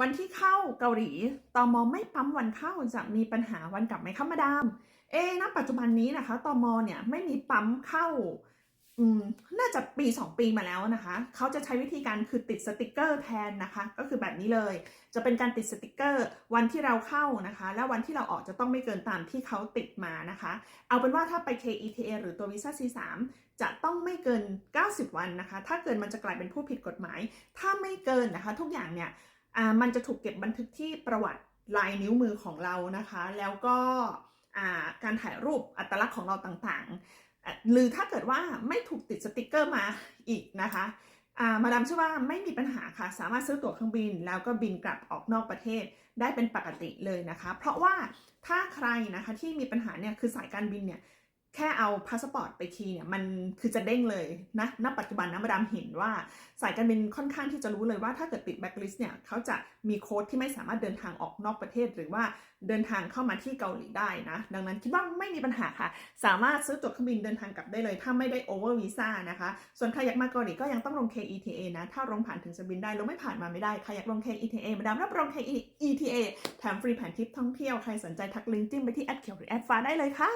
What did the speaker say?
วันที่เข้าเกาหลีตมไม่ปั๊มวันเข้าจะมีปัญหาวันกลับไหมคะมาดาม เอ๊ะณปัจจุบันนี้นะคะตมเนี่ยไม่มีปั๊มเข้าอืมน่าจะปี 2 ปีมาแล้วนะคะ เขาจะใช้วิธีการคือติดสติกเกอร์แทนนะคะ ก็คือแบบนี้เลย จะเป็นการติดสติกเกอร์วันที่เราเข้านะคะ และวันที่เราออกจะต้องไม่เกินตามที่เขาติดมานะคะ เอาเป็นว่าถ้าไป KETA หรือตัววีซ่า C3 จะต้องไม่เกิน 90 วันนะคะ ถ้าเกินมันจะกลายเป็นผู้ผิดกฎหมาย ถ้าไม่เกินนะคะ ทุกอย่างเนี่ย มันจะถูกเก็บบันทึกที่ประวัติลายนิ้วมือของเรานะคะ แล้วก็การถ่ายรูปอัตลักษณ์ของเราต่างๆ หรือถ้าเกิดว่าไม่ถูกติดสติกเกอร์มาอีกนะคะอ่ามาดามเชื่อว่าไม่มีปัญหาค่ะ สามารถซื้อตั๋วเครื่องบิน แล้วก็บินกลับออกนอกประเทศได้เป็นปกติเลยนะคะ เพราะว่าถ้าใครนะคะที่มีปัญหาเนี่ยคือสายการบินเนี่ย แค่เอาพาสปอร์ตไปทีย์เนี่ยมันคือจะเด้งเลยนะณปัจจุบันนะมาดามเห็นว่า สายการบินค่อนข้างที่จะรู้เลยว่าถ้าเกิดติดแบ็คลิสต์เนี่ยเขาจะมีโค้ดที่ไม่สามารถเดินทางออกนอกประเทศ หรือว่าเดินทางเข้ามาที่เกาหลีได้นะดังนั้นคิดว่าไม่มีปัญหาค่ะ สามารถซื้อตั๋วเครื่องบินเดินทางกลับได้เลย ถ้าไม่ได้โอเวอร์วีซ่านะคะส่วนใครอยากมาเกาหลีก็ยังต้องลง KETA นะถ้าลงผ่านถึงจะบินได้ลงไม่ผ่านมาไม่ได้ใครอยากลง KETA มาดามรับรอง KETA แถมฟรีแผนทิปท่องเที่ยวใครสนใจทักลิงก์จิ้มไปที่แอดเขียวหรือแอดฟ้าได้เลยค่ะ